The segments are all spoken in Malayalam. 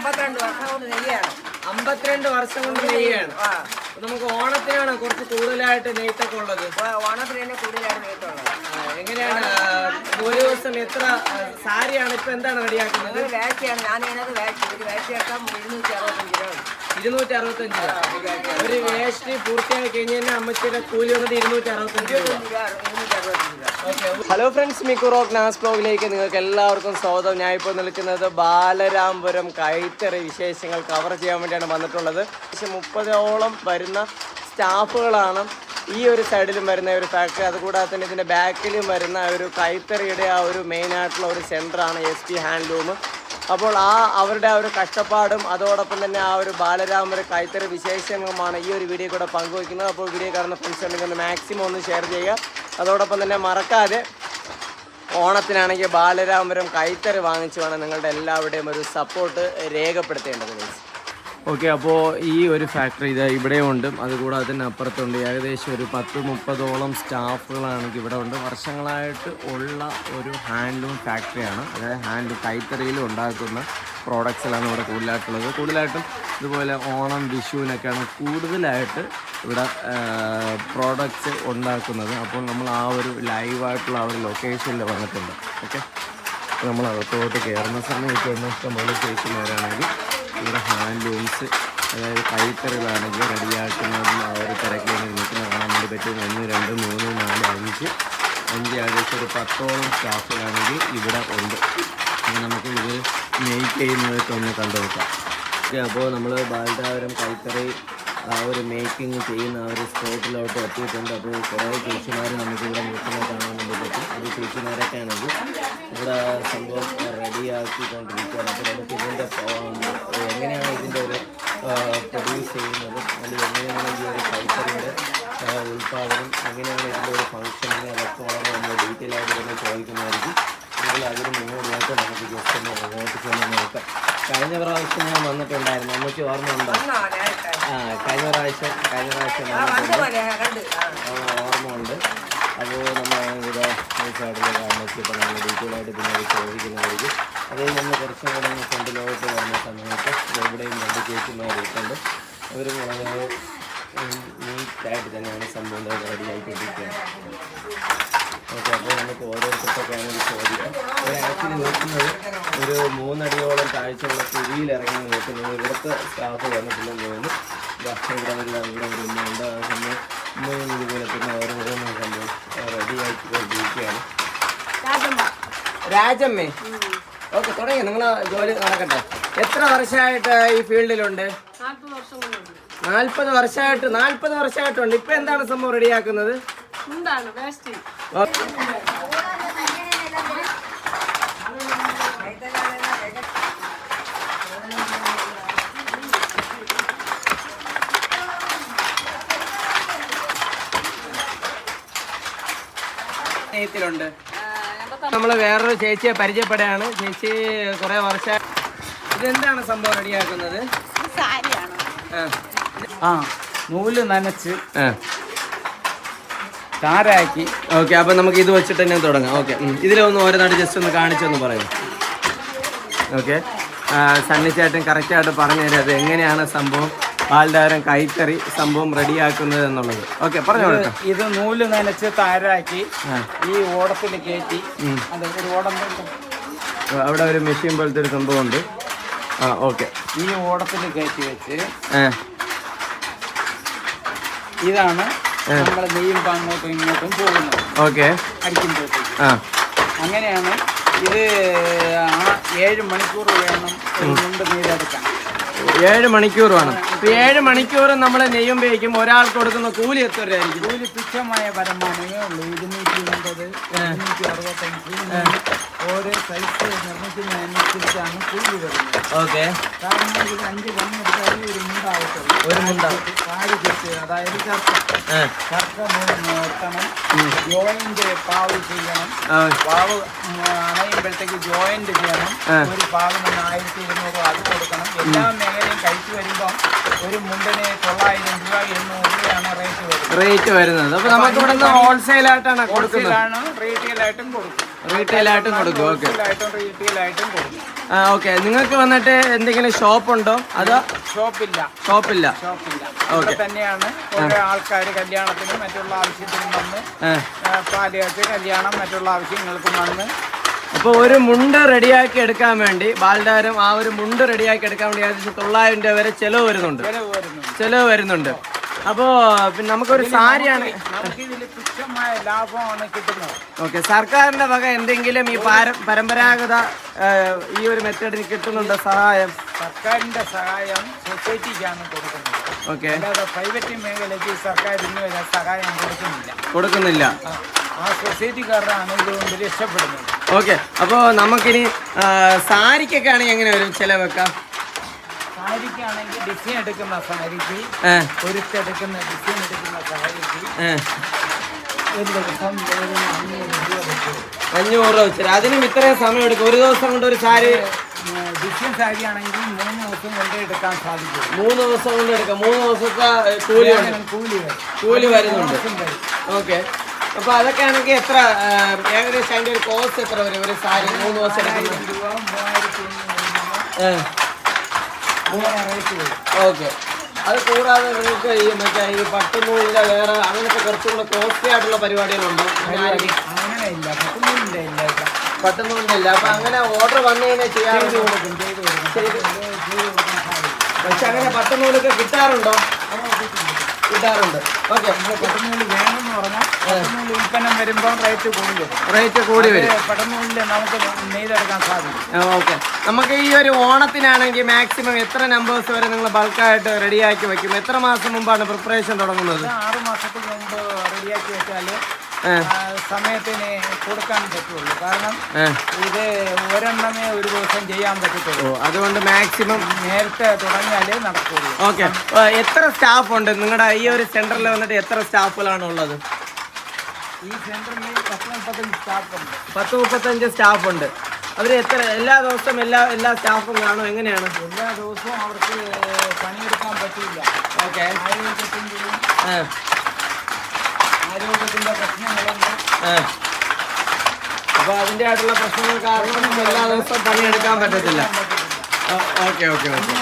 അമ്പത്തിരണ്ട് വർഷം കൊണ്ട് നെയ്യാണ്. അമ്പത്തിരണ്ട് വർഷം കൊണ്ട് നെയ്യാണ്. ആ. നമുക്ക് ഓണത്തിനാണ് കുറച്ച് കൂടുതലായിട്ട് നെയ്ത്തൊക്കെ ഉള്ളത്. ഓണത്തിന് തന്നെ കൂടുതലായിട്ട് നെയ്ത്തുള്ളത്. എങ്ങനെയാണ് ഒരു ദിവസം എത്ര സാരിയാണ് ഇപ്പൊ എന്താണ് റെഡിയാക്കുന്നത്? അത് ഞാൻ വേണത് വേശി ഒരു ഇരുന്നൂറ്റി അറുപത്തഞ്ച് രൂപ. ഇരുന്നൂറ്റി അറുപത്തഞ്ച് രൂപ. ഒരു വേസ്റ്റ് കഴിഞ്ഞ് കഴിഞ്ഞാൽ അമ്മച്ചിയുടെ കൂലി വന്നത് ഇരുന്നൂറ്റി അറുപത്തഞ്ച് രൂപ ഹലോ ഫ്രണ്ട്സ് മിക്കുറോ ക്ലാസ് ബ്ലോഗിലേക്ക് നിങ്ങൾക്ക് എല്ലാവർക്കും സ്വാഗതം. ഞാൻ ഇപ്പോൾ നിൽക്കുന്നത് ബാലരാംപുരം കൈത്തറി വിശേഷങ്ങൾ കവർ ചെയ്യാൻ വേണ്ടിയാണ് വന്നിട്ടുള്ളത്. പക്ഷെ മുപ്പതോളം വരുന്ന സ്റ്റാഫുകളാണ് ഈ ഒരു സൈഡിലും വരുന്ന ഒരു ഫാക്ടറി അതുകൂടാതെ തന്നെ ഇതിന്റെ ബാക്കിലും വരുന്ന ഒരു കൈത്തറിയുടെ ആ ഒരു മെയിൻ ആയിട്ടുള്ള ഒരു സെന്ററാണ് എസ് പി ഹാൻഡ്ലൂം അപ്പോൾ ആ അവരുടെ ആ ഒരു കഷ്ടപ്പാടും അതോടൊപ്പം തന്നെ ആ ഒരു ബാലരാമര കൈത്തറി വിശേഷങ്ങളുമാണ് ഈ ഒരു വീഡിയോ കൂടെ പങ്കുവയ്ക്കുന്നത്. അപ്പോൾ വീഡിയോ കാണുന്ന ഫ്രണ്ട്സ് ഉണ്ടെങ്കിൽ ഒന്ന് മാക്സിമം ഒന്ന് ഷെയർ ചെയ്യുക. അതോടൊപ്പം തന്നെ മറക്കാതെ ഓണത്തിനാണെങ്കിൽ ബാലരാമരം കൈത്തറി വാങ്ങിച്ചു വേണം നിങ്ങളുടെ എല്ലാവരുടെയും ഒരു സപ്പോർട്ട് രേഖപ്പെടുത്തേണ്ടത്. ഓക്കെ അപ്പോൾ ഈ ഒരു ഫാക്ടറി ഇത് ഇവിടെയുണ്ട് അതുകൂടാതെ തന്നെ അപ്പുറത്തുണ്ട്. ഏകദേശം ഒരു പത്ത് മുപ്പതോളം സ്റ്റാഫുകളാണെങ്കിൽ ഇവിടെ ഉണ്ട്. വർഷങ്ങളായിട്ട് ഉള്ള ഒരു ഹാൻഡ്ലൂം ഫാക്ടറിയാണ് അതായത് ഹാൻഡ് കൈത്തറിയിൽ ഉണ്ടാക്കുന്ന പ്രോഡക്ട്സിലാണ് ഇവിടെ കൂടുതലായിട്ടുള്ളത്. കൂടുതലായിട്ടും ഇതുപോലെ ഓണം വിഷുവിനൊക്കെയാണ് കൂടുതലായിട്ട് ഇവിടെ പ്രോഡക്റ്റ്സ് ഉണ്ടാക്കുന്നത്. അപ്പോൾ നമ്മൾ ആ ഒരു ലൈവായിട്ടുള്ള ആ ഒരു ലൊക്കേഷനിൽ വന്നിട്ടുണ്ട്. ഓക്കെ? നമ്മൾ അകത്തോട്ട് കയറുന്ന സമയത്ത് ഇഷ്ടംപോലെ ചേച്ചിമാരാണെങ്കിൽ ഇവിടെ ഹാൻഡ് ലൂംസ് അതായത് കൈത്തറികളാണെങ്കിൽ റെഡിയാക്കുന്നതും ആ ഒരു തിരക്കിൽ നിൽക്കുന്ന കാണാൻ വേണ്ടി പറ്റും. ഒന്ന് രണ്ട് മൂന്ന് നാല് അഞ്ച്. അഞ്ച് ഏകദേശം ഒരു പത്തോളം സ്റ്റാഫുകളാണെങ്കിൽ ഇവിടെ ഉണ്ട്. അങ്ങനെ നമുക്ക് ഇത് നെയ്ക്ക് ചെയ്യുന്നതൊക്കെ ഒന്ന് കണ്ടു നോക്കാം ഓക്കെ അപ്പോൾ നമ്മൾ ബാലരാപുരം കൈത്തറി ആ ഒരു മേക്കിംഗ് ചെയ്യുന്ന ആ ഒരു സ്പോട്ടിലോട്ട് എത്തിയിട്ടുണ്ട്. അപ്പോൾ കുറേ ചേച്ചിമാർ നമുക്കിവിടെ നിൽക്കുന്നത് കാണാൻ വേണ്ടി പറ്റും. അത് ചേച്ചിമാരൊക്കെ ആണെങ്കിൽ ഇവിടെ സംഭവം റെഡിയാക്കിക്കൊണ്ടിരിക്കുകയാണ്. അപ്പോൾ നമുക്ക് ഇതിന്റെ എങ്ങനെയാണ് ഇതിന്റെ ഒരു പ്രൊഡ്യൂസ് ചെയ്യുന്നത്? അല്ലെങ്കിൽ എങ്ങനെയാണ് ഈ ഒരു കൾച്ചറിന്റെ ഉൽപ്പാദനം? എങ്ങനെയാണ് ഇതിന്റെ ഒരു ഫങ്ഷനിങ് അതൊക്കെ വളരെ നമ്മൾ ഡീറ്റെയിൽ ആയിട്ട് തന്നെ ചോദിക്കുന്നതായിരിക്കും. നിങ്ങൾ അതിന് മുന്നോടിയായിട്ട് നമുക്ക് ജസ്റ്റ് ഒന്ന് അങ്ങോട്ട് ചെന്ന് നോക്കാം കഴിഞ്ഞ പ്രാവശ്യം ഞാൻ വന്നിട്ടുണ്ടായിരുന്നു. അമ്മയ്ക്ക് ഓർമ്മ ഉണ്ടോ? ആ കഴിഞ്ഞ പ്രാവശ്യം കഴിഞ്ഞ പ്രാവശ്യം വന്നിട്ടുണ്ട്. ഓർമ്മ ഉണ്ട് അപ്പോൾ നമ്മൾ ഇവിടെ ഈ അമ്മയ്ക്ക് ഇപ്പോൾ നമ്മൾ ഡീറ്റെയിൽ ആയിട്ട് പിന്നെ അത് ചോദിക്കുന്നതായിരിക്കും. അതിൽ നിന്ന് കുറച്ചും കൂടെ ഫ്രണ്ടിലോട്ട് വരുന്ന സമയത്ത് എവിടെയും രണ്ട് ചേച്ചിമാരിട്ടുണ്ട് അവർ വളരെ നീറ്റായിട്ട് തന്നെയാണ് സംഭവം. റെഡി ആയിക്കൊണ്ടിരിക്കുന്നത് ഓക്കെ അപ്പോൾ നമുക്ക് ഓരോരുത്തർക്കൊക്കെയാണ് ഇത് ചോദിക്കാം. അവർ ആക്ച്വലി നോക്കുന്നത് ഒരു മൂന്നടിയോളം താഴ്ചയുള്ള കുഴിയിൽ ഇറങ്ങി നോക്കുന്നത് ഇവിടുത്തെ സ്റ്റാഫ് വന്നിട്ടില്ലെന്ന് തോന്നുന്നു. ഭക്ഷണം ഇവിടെ ഒരു ഇവിടെ ഒരു ഉമ്മയുണ്ട് ആ സമയം ഉമ്മയും ഇതുപോലെ തന്നെ ഓരോരോന്നും സംഭവം. റെഡി ആയിക്കൊണ്ടിരിക്കുകയാണ് രാജമ്മേ. ഓക്കെ തുടങ്ങി. നിങ്ങൾ ജോലി നടക്കട്ടെ. എത്ര വർഷമായിട്ട് ഈ ഫീൽഡിലുണ്ട്? നാൽപ്പത് വർഷമായിട്ട് നാൽപ്പത് വർഷമായിട്ടുണ്ട്. ഇപ്പൊ എന്താണ് സംഭവം റെഡിയാക്കുന്നത് എന്താണ് വേസ്റ്റ്? നമ്മൾ വേറൊരു ചേച്ചിയെ പരിചയപ്പെടുകയാണ്. ചേച്ചി കുറെ വർഷം ഇതെന്താണ് സംഭവം റെഡിയാക്കുന്നത്. ആ. നൂൽ നനച്ച് താരാക്കി ഓക്കെ അപ്പൊ നമുക്ക് ഇത് വെച്ചിട്ട് തന്നെ തുടങ്ങാം. ഓക്കെ ഇതിലൊന്ന് ഓരോ നാട് ജസ്റ്റ് ഒന്ന് കാണിച്ചൊന്ന് പറയും. ഓക്കെ സന്നിച്ചായിട്ടും കറക്റ്റായിട്ട് പറഞ്ഞു തരാം. അത് എങ്ങനെയാണ് സംഭവം? പാൽതാരം കൈക്കറി സംഭവം റെഡിയാക്കുന്നത് എന്നുള്ളത്. ഓക്കെ പറഞ്ഞു കേട്ടോ. ഇത് നൂൽ നനച്ച് താരാക്കി ഈ ഓടത്തിൽ കയറ്റി അത് ഒരു ഓടം അവിടെ ഒരു മെഷീൻ പോലത്തെ ഒരു സംഭവം ഉണ്ട് ആ ഓക്കെ. ഈ ഓടത്തിൽ കയറ്റി വെച്ച് ഇതാണ് നമ്മൾ നെയ്യുമ്പോൾ അങ്ങോട്ടും ഇങ്ങോട്ടും പോകുന്നത്. ഓക്കെ. അടിക്കുമ്പോഴത്തേക്ക്. ആ. അങ്ങനെയാണ് ഇത് ആ ഏഴ് മണിക്കൂർ വേണം ഒരു മുണ്ട് നെയ്തെടുക്കാൻ ഏഴ് മണിക്കൂർ വേണം. ഇപ്പൊ ഏഴ് മണിക്കൂർ നമ്മൾ നെയ്യുമ്പോഴേക്കും ഒരാൾക്ക് കൊടുക്കുന്ന കൂലി എത്ര രൂപയായിരിക്കും കൂലി തുച്ഛമായ വരുമാനമേ ഉള്ളൂ. ഇരുന്നൂറ്റി എൺപത് ഇരുന്നൂറ്റി അറുപത്തഞ്ച് ഓരോ സൈസ് നിർമ്മിക്കുന്നതനുസരിച്ചാണ് കൂലി വരുന്നത്. ഓക്കെ. കാരണം ഇത് അഞ്ച് പണിയെടുത്താൽ ഒരു മുണ്ടാവത്തുള്ളൂ. ഒരു മുണ്ട. അതായത് ചർക്ക. ആ ചർക്ക നിർത്തണം. ജോയിന്റ് പാവ് ചെയ്യണം. പാവ് അണയുമ്പോഴത്തേക്ക് ജോയിന്റ് ചെയ്യണം. ഒരു പാവിന് ആയിരത്തി ഇരുന്നൂറ് അത് കൊടുക്കണം. എല്ലാ മേഖലയും കഴിച്ചു വരുമ്പോൾ ഒരു മുണ്ടിന് തൊള്ളായിരം രൂപ എണ്ണൂറ് രൂപയാണ് റേറ്റ് വരുന്നത്. റേറ്റ് വരുന്നത്. അപ്പൊ നമുക്ക് ഇവിടെ നിന്ന് ഹോൾസെയിൽ ആയിട്ടാണ് കൊടുക്കുന്നത്. ഹോൾസെയിലാണ് റീറ്റെയിലായിട്ടും കൊടുക്കും. റീറ്റെയിൽ ആയിട്ടും കൊടുക്കും. ഓക്കെ ഹോൾസെയിലായിട്ടും റീറ്റെയിലായിട്ടും കൊടുക്കും. ഓക്കെ നിങ്ങൾക്ക് വന്നിട്ട് എന്തെങ്കിലും ഷോപ്പ് ഉണ്ടോ അതോ ഷോപ്പില്ല. ഷോപ്പില്ല. ഷോപ്പില്ല. ഓക്കെ. ഇവിടെ തന്നെയാണ് ഓരോ ആൾക്കാർ കല്യാണത്തിനും മറ്റുള്ള ആവശ്യത്തിനും വന്ന് ആ. ആ, പാൽ കല്യാണം മറ്റുള്ള ആവശ്യങ്ങൾക്കും വന്ന് അപ്പോൾ ഒരു മുണ്ട് റെഡിയാക്കി എടുക്കാൻ വേണ്ടി ബാലതാരം ആ ഒരു മുണ്ട് റെഡിയാക്കി എടുക്കാൻ വേണ്ടി ഏകദേശം തൊള്ളായിരം രൂപ വരെ ചിലവ് വരുന്നുണ്ട്. ചിലവ് വരുന്നുണ്ട്. അപ്പോൾ പിന്നെ നമുക്കൊരു സാരിയാണ്. ഓക്കെ സർക്കാരിന്റെ വക എന്തെങ്കിലും ഈ പാര പരമ്പരാഗത ഈ ഒരു മെത്തേഡിന് കിട്ടുന്നുണ്ടോ സഹായം? സർക്കാരിന്റെ സഹായം സൊസൈറ്റിക്കാണ് കൊടുക്കുന്നത്. ഓക്കെ. അല്ലാതെ പ്രൈവറ്റ് മേഖലയ്ക്ക് സർക്കാർ ഇന്നുവരെ സഹായം കൊടുക്കുന്നില്ല. കൊടുക്കുന്നില്ല. ആ, സൊസൈറ്റിക്കാരുടെ സൊസൈറ്റിക്കാരാണ് ഇതുകൊണ്ട് രക്ഷപ്പെടുന്നത് ഓക്കെ. അപ്പോൾ നമുക്കിനി സാരിക്കൊക്കെ ആണെങ്കിൽ എങ്ങനെ വരും ചിലവൊക്കെ? സാരിക്കാണെങ്കിൽ ഡിസൈൻ എടുക്കുന്ന സാരിക്ക് ഒരുത്തെടുക്കുന്ന ഡിസൈൻ എടുക്കുന്ന സാരിക്ക് ഒരു ദിവസം അഞ്ഞൂറ് രൂപ വെച്ച് അഞ്ഞൂറ് രൂപ വെച്ചാൽ അതിനും ഇത്രയും സമയം എടുക്കും. ഒരു ദിവസം കൊണ്ട് ഒരു സാരി ഡിസൈൻ സാരി ആണെങ്കിൽ മൂന്ന് ദിവസം കൊണ്ട് എടുക്കാൻ സാധിക്കും. മൂന്ന് ദിവസം കൊണ്ട് എടുക്കാം. മൂന്ന് ദിവസത്തെ കൂലി കൂലി കൂലി വരുന്നുണ്ട്. ഓക്കെ. അപ്പൊ അതൊക്കെ ആണെങ്കിൽ എത്ര ഏകദേശം അതിന്റെ ഒരു കോസ്റ്റ് എത്ര വരും? ഒരു സാരി മൂന്ന് ദിവസം ഓക്കെ. അത് കൂടാതെ നിങ്ങൾക്ക് ഈ മറ്റേ ഈ പട്ടുനൂലിന്റെ വേറെ അങ്ങനത്തെ കുറച്ചും കൂടെ കോസ്റ്റ്ലി ആയിട്ടുള്ള പരിപാടികളുണ്ടോ? അങ്ങനെ ആരെങ്കിലും അങ്ങനെ ഇല്ല പറ്റുന്നില്ല ഇല്ല പട്ടുനൂലിന്റെ അപ്പൊ അങ്ങനെ ഓർഡർ വന്നു കഴിഞ്ഞാൽ സാധിക്കും പക്ഷെ അങ്ങനെ പട്ടുനൂലൊക്കെ കിട്ടാറുണ്ടോ? കിട്ടാറുണ്ട്. ഓക്കെ. പട്ടുനൂൽ വേണമെന്ന് പറഞ്ഞാൽ പട്ടുനൂൽ ഉൽപ്പന്നം വരുമ്പോൾ റേറ്റ് കൂടി വരും. റേറ്റ് കൂടി വരും. പട്ടുനൂലിൽ നമുക്ക് നെയ്തെടുക്കാൻ സാധിക്കും. ഓക്കെ. നമുക്ക് ഈ ഒരു ഓണത്തിനാണെങ്കിൽ മാക്സിമം എത്ര നമ്പേഴ്സ് വരെ നിങ്ങൾ ബൾക്കായിട്ട് റെഡിയാക്കി വെക്കും? എത്ര മാസം മുമ്പാണ് പ്രിപ്പറേഷൻ തുടങ്ങുന്നത്? ആറ് മാസത്തിന് മുമ്പ് റെഡിയാക്കി വെച്ചാൽ ഏ, സമയത്തിന് കൊടുക്കാൻ പറ്റുള്ളൂ. കാരണം. ഇത് ഒരെണ്ണമേ ഒരു ദിവസം ചെയ്യാൻ പറ്റത്തുള്ളൂ. അതുകൊണ്ട് മാക്സിമം നേരത്തെ തുടങ്ങിയാലേ നടക്കുള്ളൂ. ഓക്കെ. എത്ര സ്റ്റാഫ് ഉണ്ട്? നിങ്ങളുടെ ഈ ഒരു സെന്ററിൽ വന്നിട്ട് എത്ര സ്റ്റാഫുകളാണ് ഉള്ളത്? ഈ സെന്ററിൽ പത്ത് മുപ്പത്തഞ്ച് സ്റ്റാഫ് ഉണ്ട്. പത്ത് മുപ്പത്തഞ്ച് സ്റ്റാഫ് ഉണ്ട്. അവർ എത്ര എല്ലാ ദിവസവും എല്ലാ എല്ലാ സ്റ്റാഫും കാണും? എങ്ങനെയാണ്? എല്ലാ ദിവസവും അവർക്ക് പണിയെടുക്കാൻ പറ്റില്ല. ഓക്കെ. പ്രശ്നങ്ങളുണ്ട്. അപ്പോൾ അതിന്റെ ആയിട്ടുള്ള പ്രശ്നങ്ങൾ കാരണം എല്ലാ ദിവസവും പണിയെടുക്കാൻ പറ്റത്തില്ല. Okay okay okay.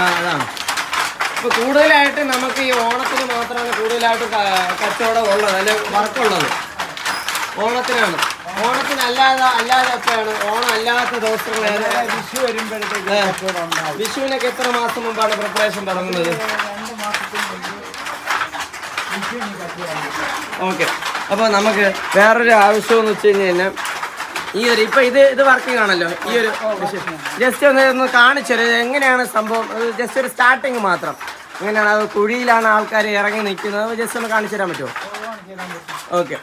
ആ അതാണ്. ഇപ്പൊ കൂടുതലായിട്ട് നമുക്ക് ഈ ഓണത്തിന് മാത്രമാണ് കൂടുതലായിട്ട് കച്ചവടം ഉള്ളത് അല്ലെ വർക്കുള്ളത്? ഓണത്തിനാണ്. ഓണത്തിനല്ലാതെ അല്ലാതെ എപ്പോഴാണ്? ഓണം അല്ലാത്ത ദിവസങ്ങൾ? വിഷു വരുമ്പോഴത്തേക്ക് വിഷുവിനൊക്കെ എത്ര മാസം മുമ്പാണ് പ്രിപ്പറേഷൻ തുടങ്ങുന്നത്? രണ്ട് മാസത്തിന് ഓക്കെ. അപ്പോൾ നമുക്ക് വേറൊരു ആവശ്യം എന്ന് വെച്ച് കഴിഞ്ഞാൽ ഈ ഒരു ഇപ്പൊ ഇത് ഇത് വർക്കിംഗ് ആണല്ലോ. ഈ ഒരു ജസ്റ്റ് ഒന്ന് ഒന്ന് കാണിച്ചത് എങ്ങനെയാണ് സംഭവം? ജസ്റ്റ് ഒരു സ്റ്റാർട്ടിങ് മാത്രം. എങ്ങനെയാണ്? അത് കുഴിയിലാണ് ആൾക്കാർ ഇറങ്ങി നിൽക്കുന്നത്. ജസ്റ്റ് ഒന്ന് കാണിച്ചു തരാൻ പറ്റുമോ? ഓക്കെ.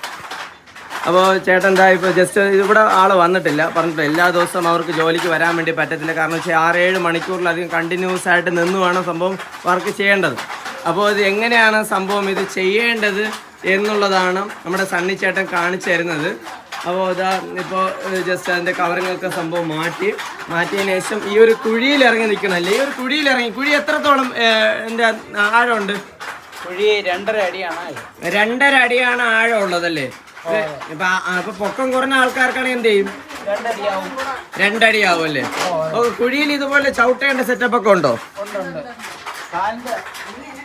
അപ്പോൾ ചേട്ടൻ എന്താ ഇപ്പോൾ ജസ്റ്റ് ഇവിടെ ആൾ വന്നിട്ടില്ല. പറഞ്ഞിട്ടില്ല എല്ലാ ദിവസവും അവർക്ക് ജോലിക്ക് വരാൻ വേണ്ടി പറ്റത്തില്ല. കാരണം വെച്ചാൽ ആറ് ഏഴ് മണിക്കൂറിലധികം കണ്ടിന്യൂസ് ആയിട്ട് നിന്ന് വേണം സംഭവം വർക്ക് ചെയ്യേണ്ടത്. അപ്പോൾ ഇത് എങ്ങനെയാണ് സംഭവം? ഇത് ചെയ്യേണ്ടത് എന്നുള്ളതാണ് നമ്മുടെ സണ്ണി ചേട്ടൻ കാണിച്ചു തരുന്നത്. അപ്പോൾ ഇതാ ഇപ്പോൾ ജസ്റ്റ് അതിന്റെ കവറിങ്ങൊക്കെ സംഭവം മാറ്റി മാറ്റിയതിന് ശേഷം ഈ ഒരു കുഴിയിൽ ഇറങ്ങി നിൽക്കണല്ലേ ഈ ഒരു കുഴിയിൽ ഇറങ്ങി കുഴി എത്രത്തോളം എന്റെ ആഴമുണ്ട്? കുഴി രണ്ടര അടിയാണ് രണ്ടര അടിയാണ് ആഴം ഉള്ളതല്ലേ? ഇപ്പൊ അപ്പൊ പൊക്കം കുറഞ്ഞ ആൾക്കാർക്കാണെങ്കിൽ എന്ത് ചെയ്യും? രണ്ടടി ആവും അല്ലേ? കുഴിയിൽ ഇതുപോലെ ചവിട്ടേണ്ട സെറ്റപ്പ് ഒക്കെ ഉണ്ടോ?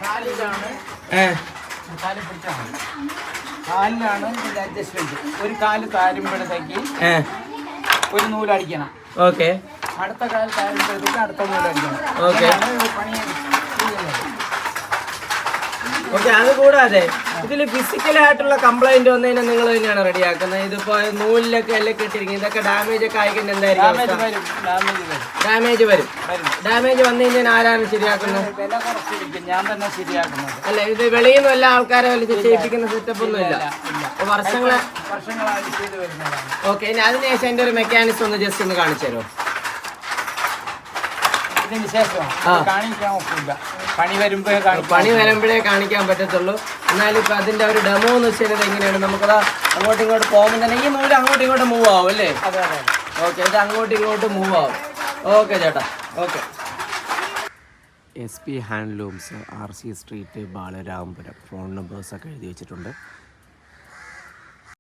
കാലിലാണ്. ഇതിന്റെ അഡ്ജസ്റ്റ്മെന്റ് ഒരു കാൽ താരുമ്പോഴത്തേക്ക് ഒരു നൂലടിക്കണം. ഓക്കെ. അടുത്ത കാൽ താരുമ്പോഴത്തേക്ക് അടുത്ത നൂലടിക്കണം. ഓക്കെ. പണി. ഓക്കെ അത് കൂടാതെ ഇതിൽ ഫിസിക്കലായിട്ടുള്ള കംപ്ലൈന്റ് വന്നതിനെ നിങ്ങൾ തന്നെയാണ് റെഡിയാക്കുന്നത് ഇതിപ്പോ നൂലിലൊക്കെ എല്ലാം കെട്ടിരിക്കുന്നത് ഇതൊക്കെ ഡാമേജ് ഒക്കെ ആയിക്കഴിഞ്ഞാൽ എന്തായിരിക്കും ഡാമേജ് വരും ഡാമേജ് വന്നു കഴിഞ്ഞാൽ ആരാണ് ശരിയാക്കുന്നത്? അല്ല ഇത് വെളിയിൽ നിന്ന് എല്ലാ ആൾക്കാരെ വലിച്ച് ചെയ്യിപ്പിക്കുന്ന സെറ്റപ്പ് ഒന്നും ഇല്ല. വർഷങ്ങളെ ഓക്കെ ഇനി അതിനുശേഷം എന്റെ ഒരു മെക്കാനിസം ഒന്ന് ജസ്റ്റ് ഒന്ന് കാണിച്ചു തരുമോ ഇതിന് ശേഷം കാണിക്കാൻ ഒക്കില്ല. പണി വരുമ്പോ കാണിക്കാം പണി വരുമ്പോഴേ കാണിക്കാൻ പറ്റത്തുള്ളൂ. എന്നാലും ഇപ്പൊ അതിന്റെ ഒരു ഡെമോ എന്ന് വെച്ചാൽ എങ്ങനെയാണ്? നമുക്കത് അങ്ങോട്ടും ഇങ്ങോട്ട് പോകുമ്പോൾ തന്നെ ഈ മൂല അങ്ങോട്ടും ഇങ്ങോട്ട് മൂവ് ആവും അല്ലേ? അതെ അതെ ഓക്കെ ഇത് അങ്ങോട്ടും ഇങ്ങോട്ട് മൂവ് ആവും. ഓക്കെ ചേട്ടാ. Okay S P handlooms R C street Balaramapuram. Phone നമ്പേഴ്സൊക്കെ എഴുതി വെച്ചിട്ടുണ്ട്.